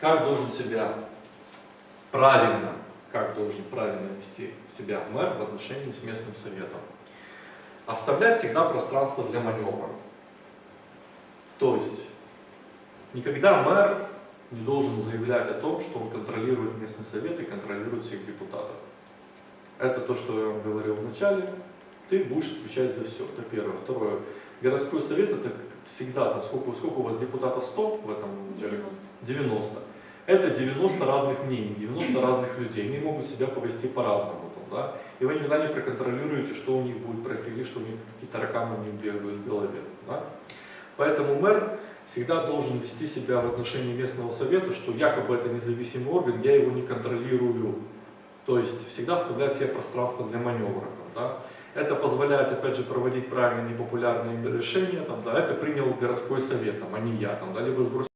как должен себя правильно, как должен правильно вести себя мэр в отношении с местным советом. Оставлять всегда пространство для маневра. То есть, никогда мэр не должен заявлять о том, что он контролирует местный совет и контролирует всех депутатов. Это то, что я вам говорил в начале. Ты будешь отвечать за все. Это первое. Второе. Городской совет это всегда, там, сколько, сколько у вас депутатов 100 в этом? 90. 90. Это 90 разных мнений, 90 разных людей. Они могут себя повести по-разному. Да? И вы никогда не проконтролируете, что у них будет происходить, что у них какие тараканы них бегают в голове. Да? Поэтому мэр всегда должен вести себя в отношении местного совета, что якобы это независимый орган, я его не контролирую. То есть всегда оставлять себе пространство для маневра. Да? Это позволяет, опять же, проводить правильные непопулярные решения. Там, да? Это принял городской совет, там, а не я. Там, да? Либо сбросить